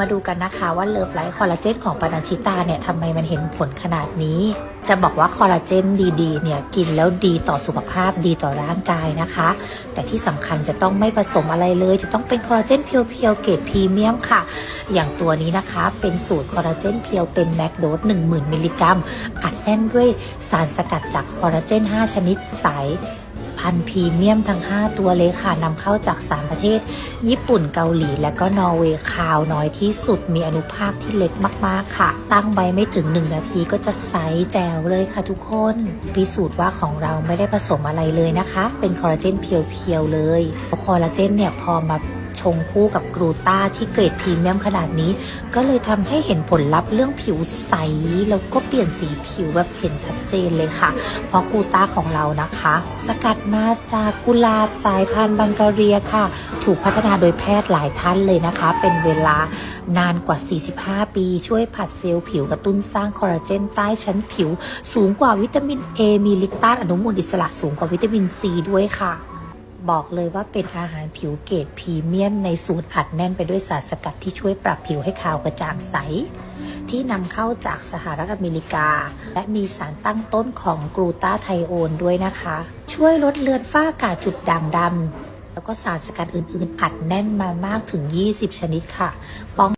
มาดูกันนะคะว่าเลิฟไลท์คอลลาเจนของปานาชิตาเนี่ยทำไมมันเห็นผลขนาดนี้ จะบอกว่าคอลลาเจนดีๆเนี่ยกินแล้วดีต่อสุขภาพดีต่อร่างกายนะคะ แต่ที่สำคัญจะต้องไม่ผสมอะไรเลย จะต้องเป็นคอลลาเจนเพียวๆเกรดพรีเมียมค่ะ อย่างตัวนี้นะคะเป็นสูตรคอลลาเจนเพียวเต็มแมกโดส10,000 มิลลิกรัมอัดแน่นด้วยสารสกัดจากคอลลาเจน 5 ชนิดใส พันธุ์พรีเมียมทั้ง 5 ตัวเลยค่ะนำเข้าจาก 3 ประเทศ ญี่ปุ่นเกาหลี และก็นอร์เวย์คาวน้อยที่สุดมีอนุภาคที่เล็กมากๆค่ะ ตั้งไว้ไม่ถึง 1 นาทีก็จะใสแจ๋วเลยค่ะทุกคน พิสูจน์ว่าของเราไม่ได้ผสมอะไรเลยนะคะ เป็นคอลลาเจนเพียวๆเลยคอลลาเจนเนี่ยพอมา ชงคู่กับกรูต้าที่เกรดพรีเมียมขนาดนี้ ก็เลยทำให้เห็นผลลัพธ์เรื่องผิวใส แล้วก็เปลี่ยนสีผิวแบบเห็นชัดเจนเลยค่ะ เพราะกรูต้าของเรานะคะ สกัดมาจากกุหลาบสายพันธุ์บังการียค่ะ ถูกพัฒนาโดยแพทย์หลายท่านเลยนะคะ เป็นเวลานานกว่า 45 ปี ช่วยผัดเซลล์ผิวกระตุ้นสร้างคอลลาเจนใต้ชั้นผิว สูงกว่าวิตามิน A มีฤทธิ์ต้านอนุมูลอิสระสูงกว่าวิตามิน C ด้วยค่ะ บอกเลยว่าเป็นอาหารผิวเกรดพรีเมียม ในสูตรอัดแน่นไปด้วยสารสกัดที่ช่วยปรับผิวให้ขาวกระจ่างใส ที่นำเข้าจากสหรัฐอเมริกา และมีสารตั้งต้นของกลูตาไทโอนด้วยนะคะ ช่วยลดเลือนฝ้ากาจุดด่างดำแล้วก็สารสกัดอื่น ๆ อัดแน่นมามากถึง 20 ชนิดค่ะป้อง